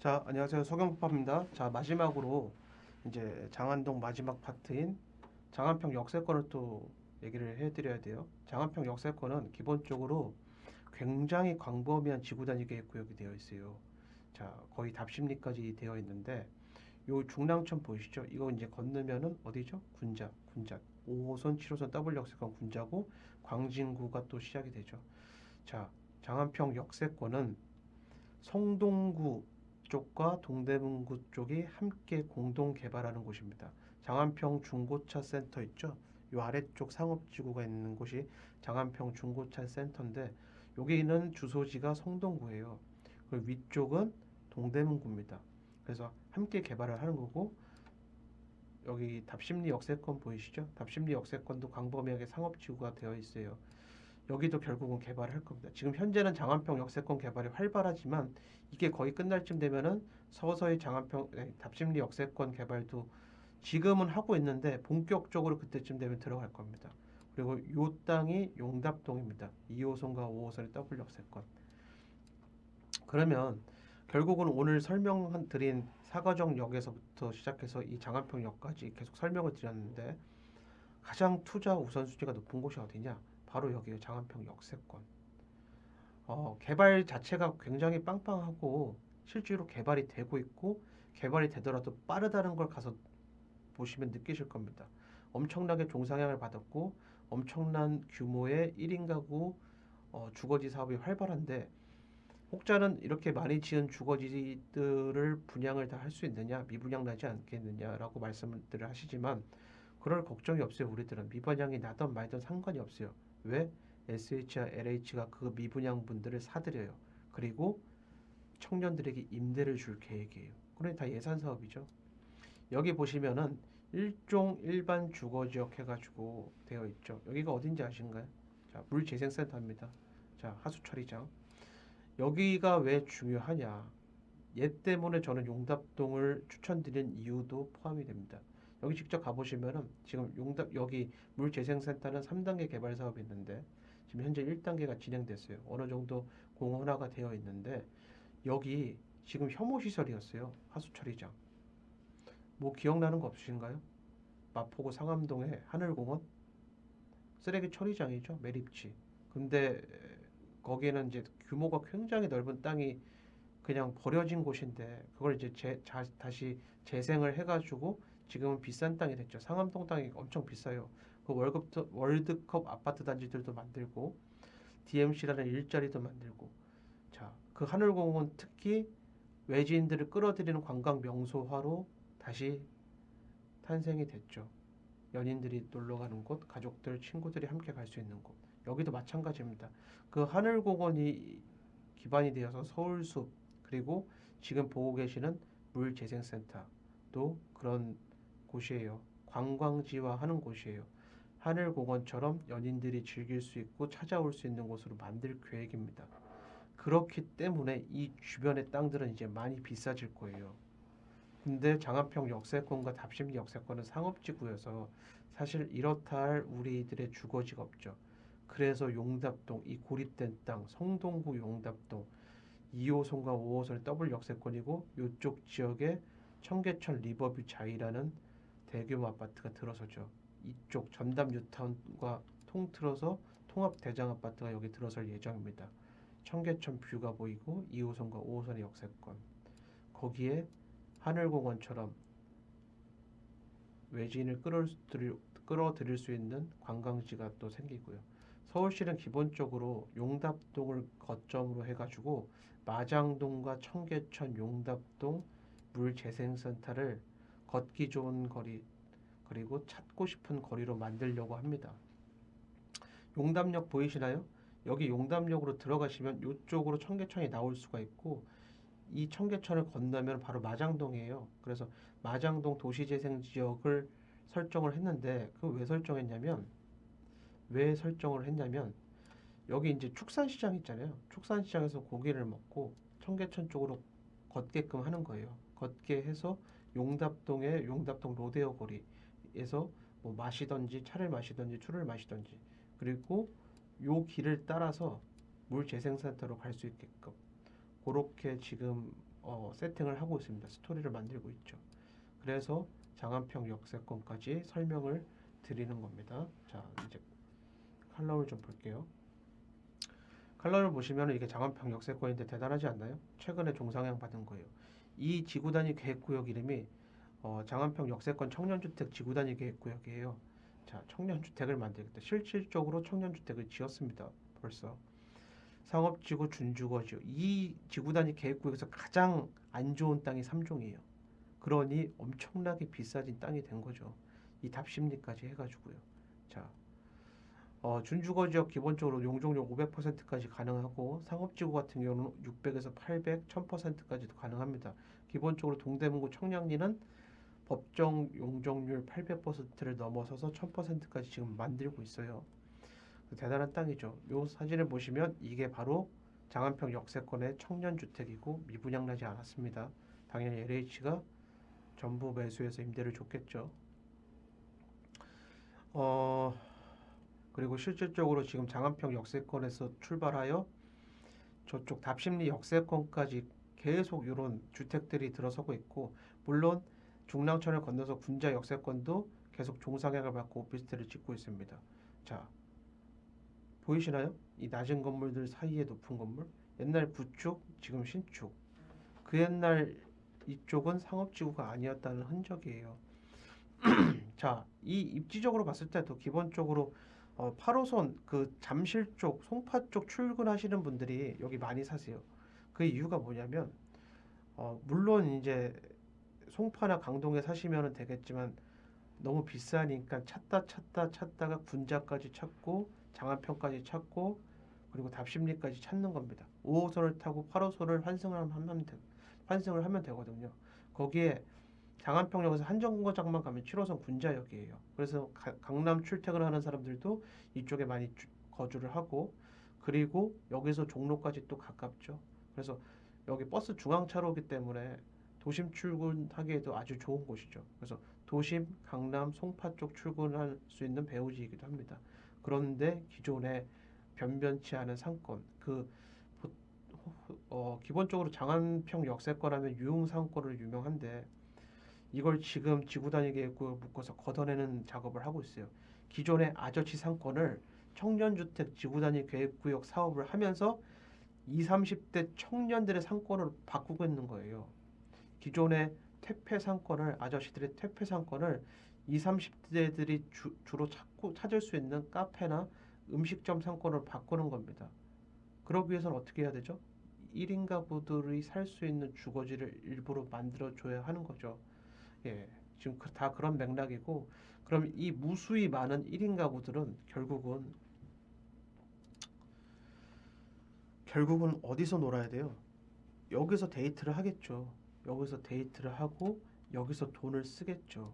자, 안녕하세요. 서경법입니다. 자, 마지막으로 이제 장안동 마지막 파트인 장안평 역세권을 또 얘기를 해드려야 돼요. 장안평 역세권은 기본적으로 굉장히 광범위한 지구 단위 계획 구역이 되어 있어요. 자, 거의 답심리까지 되어 있는데 요 중랑천 보이시죠? 이거 이제 건너면은 어디죠? 군자, 군자. 5호선, 7호선 더블 역세권 군자고 광진구가 또 시작이 되죠. 자, 장안평 역세권은 성동구 쪽과 동대문구 쪽이 함께 공동 개발하는 곳입니다. 장안평 중고차 센터 있죠? 요 아래쪽 상업지구가 있는 곳이 장안평 중고차 센터인데 여기는 주소지가 성동구예요. 그리고 위쪽은 동대문구입니다. 그래서 함께 개발을 하는 거고 여기 답심리 역세권 보이시죠? 답심리 역세권도 광범위하게 상업지구가 되어 있어요. 여기도 결국은 개발을 할 겁니다. 지금 현재는 장안평 역세권 개발이 활발하지만 이게 거의 끝날 쯤 되면은 서서히 장안평 네, 답심리 역세권 개발도 지금은 하고 있는데 본격적으로 그때쯤 되면 들어갈 겁니다. 그리고 요 땅이 용답동입니다. 2호선과 5호선의 더블 역세권. 그러면 결국은 오늘 설명드린 사과정역에서부터 시작해서 이 장안평역까지 계속 설명을 드렸는데 가장 투자 우선순위가 높은 곳이 어디냐? 바로 여기에 장안평 역세권. 어, 개발 자체가 굉장히 빵빵하고 실제로 개발이 되고 있고 개발이 되더라도 빠르다는 걸 가서 보시면 느끼실 겁니다. 엄청나게 종상향을 받았고 엄청난 규모의 1인 가구 어, 주거지 사업이 활발한데 혹자는 이렇게 많이 지은 주거지들을 분양을 다 할 수 있느냐 미분양 나지 않겠느냐라고 말씀들을 하시지만 그럴 걱정이 없어요 우리들은 미분양이 나던 말던 상관이 없어요 왜 SH와 LH가 그 미분양 분들을 사들여요. 그리고 청년들에게 임대를 줄 계획이에요. 그러니 다 예산 사업이죠. 여기 보시면은 일종 일반 주거지역 해가지고 되어 있죠. 여기가 어딘지 아신가요? 자 물재생센터입니다. 자 하수처리장. 여기가 왜 중요하냐? 얘 때문에 저는 용답동을 추천드린 이유도 포함이 됩니다. 여기 직접 가보시면은 지금 용답 여기 물재생센터는 3단계 개발 사업이 있는데 지금 현재 1단계가 진행됐어요. 어느 정도 공헌화가 되어 있는데 여기 지금 혐오 시설이었어요. 하수 처리장. 뭐 기억나는 거 없으신가요? 마포구 상암동의 하늘공원 쓰레기 처리장이죠. 매립지. 근데 거기에는 이제 규모가 굉장히 넓은 땅이 그냥 버려진 곳인데 그걸 이제 재, 자, 다시 재생을 해가지고 지금은 비싼 땅이 됐죠. 상암동 땅이 엄청 비싸요. 그 월급 월드컵 아파트 단지들도 만들고 DMC라는 일자리도 만들고 자 그 하늘공원 특히 외지인들을 끌어들이는 관광 명소화로 다시 탄생이 됐죠. 연인들이 놀러 가는 곳, 가족들, 친구들이 함께 갈 수 있는 곳. 여기도 마찬가지입니다. 그 하늘공원이 기반이 되어서 서울숲 그리고 지금 보고 계시는 물재생센터도 그런 곳이에요. 관광지화 하는 곳이에요. 하늘공원처럼 연인들이 즐길 수 있고 찾아올 수 있는 곳으로 만들 계획입니다. 그렇기 때문에 이 주변의 땅들은 이제 많이 비싸질 거예요. 근데 장안평 역세권과 답심리 역세권은 상업지구여서 사실 이렇다 할 우리들의 주거지가 없죠. 그래서 용답동 이 고립된 땅 성동구 용답동 2호선과 5호선의 더블 역세권이고 이쪽 지역에 청계천 리버뷰 자이라는 대규모 아파트가 들어서죠. 이쪽 전담 뉴타운과 통틀어서 통합 대장 아파트가 여기 들어설 예정입니다. 청계천 뷰가 보이고 2호선과 5호선의 역세권 거기에 하늘공원처럼 외지인을 끌어들일, 끌어들일 수 있는 관광지가 또 생기고요. 서울시는 기본적으로 용답동을 거점으로 해가지고 마장동과 청계천, 용답동 물재생센터를 걷기 좋은 거리 그리고 찾고 싶은 거리로 만들려고 합니다. 용담역 보이시나요? 여기 용담역으로 들어가시면 이쪽으로 청계천이 나올 수가 있고 이 청계천을 건너면 바로 마장동이에요. 그래서 마장동 도시재생지역을 설정을 했는데 그 왜 설정했냐면 왜 설정을 했냐면 여기 이제 축산시장 있잖아요. 축산시장에서 고기를 먹고 청계천 쪽으로 걷게끔 하는 거예요. 걷게 해서 용답동의 용답동 로데오 거리에서 뭐 마시던지 차를 마시던지 술을 마시던지 그리고 요 길을 따라서 물재생센터로 갈 수 있게끔 그렇게 지금 어, 세팅을 하고 있습니다. 스토리를 만들고 있죠. 그래서 장안평 역세권까지 설명을 드리는 겁니다. 자, 이제 칼럼을 좀 볼게요. 칼럼을 보시면 이게 장안평 역세권인데 대단하지 않나요? 최근에 종상향 받은 거예요. 이 지구 단위 계획구역 이름이 어, 장안평 역세권 청년주택 지구 단위 계획구역이에요. 자, 청년주택을 만들겠다. 실질적으로 청년주택을 지었습니다. 벌써. 상업지구, 준주거지요. 이 지구 단위 계획구역에서 가장 안 좋은 땅이 3종이에요. 그러니 엄청나게 비싸진 땅이 된 거죠. 이 답심리까지 해가지고요. 자, 어, 준주거 지역 기본적으로 용적률 500%까지 가능하고 상업지구 같은 경우는 600에서 800, 1000%까지도 가능합니다. 기본적으로 동대문구 청량리는 법정 용적률 800%를 넘어서서 1000%까지 지금 만들고 있어요. 대단한 땅이죠. 요 사진을 보시면 이게 바로 장안평 역세권의 청년주택이고 미분양나지 않았습니다. 당연히 LH가 전부 매수해서 임대를 줬겠죠. 어, 그리고 실질적으로 지금 장안평 역세권에서 출발하여 저쪽 답심리 역세권까지 계속 이런 주택들이 들어서고 있고 물론 중랑천을 건너서 군자 역세권도 계속 종상향을 받고 오피스텔을 짓고 있습니다. 자, 보이시나요? 이 낮은 건물들 사이에 높은 건물. 옛날 구축, 지금 신축. 그 옛날 이쪽은 상업지구가 아니었다는 흔적이에요. 자, 이 입지적으로 봤을 때도 기본적으로 어, 8호선 그 잠실 쪽, 송파 쪽 출근하시는 분들이 여기 많이 사세요. 그 이유가 뭐냐면 어, 물론 이제 송파나 강동에 사시면 되겠지만 너무 비싸니까 찾다 찾다 찾다가 군자까지 찾고 장안평까지 찾고 그리고 답심리까지 찾는 겁니다. 5호선을 타고 8호선을 환승을 하면 돼, 환승을 하면 되거든요. 거기에 장안평역에서 한정거장만 가면 7호선 군자역이에요. 그래서 가- 강남 출퇴근하는 사람들도 이쪽에 많이 주- 거주를 하고 그리고 여기서 종로까지 또 가깝죠. 그래서 여기 버스 중앙차로이기 때문에 도심 출근하기에도 아주 좋은 곳이죠. 그래서 도심, 강남, 송파 쪽 출근할 수 있는 배후지이기도 합니다. 그런데 기존에 변변치 않은 상권, 그 보- 어, 기본적으로 장안평 역세권하면 유흥 상권으로 유명한데 이걸 지금 지구단위 계획구역 묶어서 걷어내는 작업을 하고 있어요. 기존의 아저씨 상권을 청년주택 지구단위 계획구역 사업을 하면서 20, 30대 청년들의 상권으로 바꾸고 있는 거예요. 기존의 퇴폐 상권을 아저씨들의 퇴폐 상권을 20, 30대들이 주, 주로 찾고 찾을 수 있는 카페나 음식점 상권으로 바꾸는 겁니다. 그러기 위해서는 어떻게 해야 되죠? 1인 가구들이 살 수 있는 주거지를 일부러 만들어 줘야 하는 거죠. 예, 지금 그- 다 그런 맥락이고, 그럼 이 무수히 많은 1인 가구들은 결국은 결국은 어디서 놀아야 돼요? 여기서 데이트를 하겠죠. 여기서 데이트를 하고 여기서 돈을 쓰겠죠.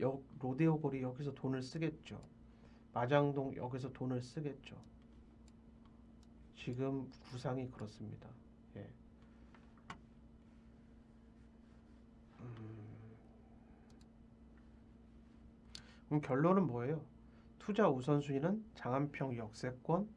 역 로데오 거리 여기서 돈을 쓰겠죠. 마장동 여기서 돈을 쓰겠죠. 지금 구상이 그렇습니다. 예. 그럼 결론은 뭐예요? 투자 우선순위는 장안평 역세권,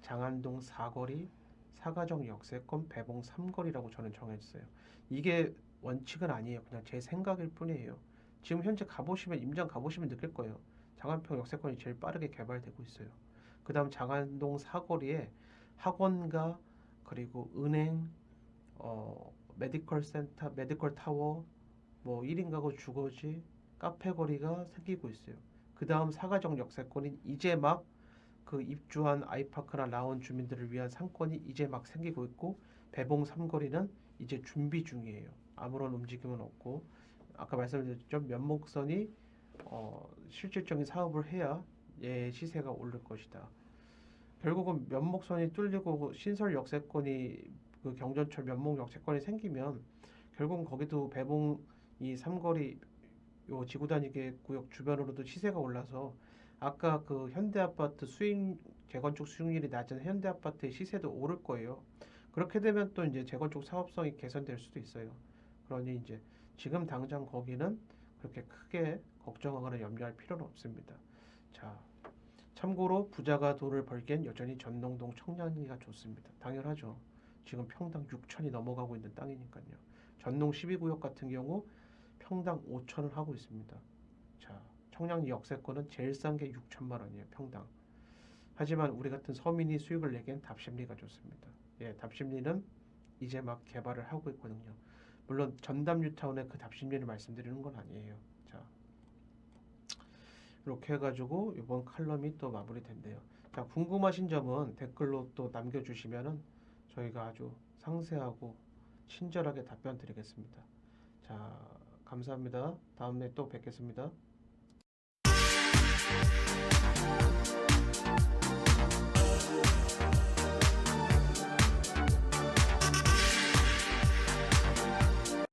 장안동 사거리, 사가정 역세권, 배봉 삼거리라고 저는 정했어요. 이게 원칙은 아니에요. 그냥 제 생각일 뿐이에요. 지금 현재 가보시면 임장 가보시면 느낄 거예요. 장안평 역세권이 제일 빠르게 개발되고 있어요. 그 다음 장안동 사거리에 학원가 그리고 은행, 어, 메디컬 센터, 메디컬 타워, 뭐 1인 가구 주거지, 카페 거리가 생기고 있어요. 그 다음 사가정 역세권인 이제 막 그 입주한 아이파크나 라온 주민들을 위한 상권이 이제 막 생기고 있고 배봉 삼거리는 이제 준비 중이에요. 아무런 움직임은 없고 아까 말씀드렸죠 면목선이 어, 실질적인 사업을 해야 얘 시세가 오를 것이다. 결국은 면목선이 뚫리고 신설 역세권이 그 경전철 면목 역세권이 생기면 결국은 거기도 배봉 이 삼거리 요 지구 단위계 구역 주변으로도 시세가 올라서 아까 그 현대 아파트 수익 재건축 수익률이 낮은 현대 아파트의 시세도 오를 거예요. 그렇게 되면 또 이제 재건축 사업성이 개선될 수도 있어요. 그러니 이제 지금 당장 거기는 그렇게 크게 걱정하거나 염려할 필요는 없습니다. 자, 참고로 부자가 돈을 벌기엔 여전히 전농동 청량리가 좋습니다. 당연하죠. 지금 평당 6천이 넘어가고 있는 땅이니까요. 전농 12구역 같은 경우 평당 5천을 하고 있습니다. 자, 청량 역세권은 제일 싼 게 6천만 원이에요, 평당. 하지만 우리 같은 서민이 수익을 내기엔 답심리가 좋습니다. 예, 답심리는 이제 막 개발을 하고 있거든요. 물론 전담 뉴타운의 그 답심리를 말씀드리는 건 아니에요. 자, 이렇게 해가지고 이번 칼럼이 또 마무리된대요. 자, 궁금하신 점은 댓글로 또 남겨주시면은 저희가 아주 상세하고 친절하게 답변 드리겠습니다. 자, 감사합니다. 다음에 또 뵙겠습니다.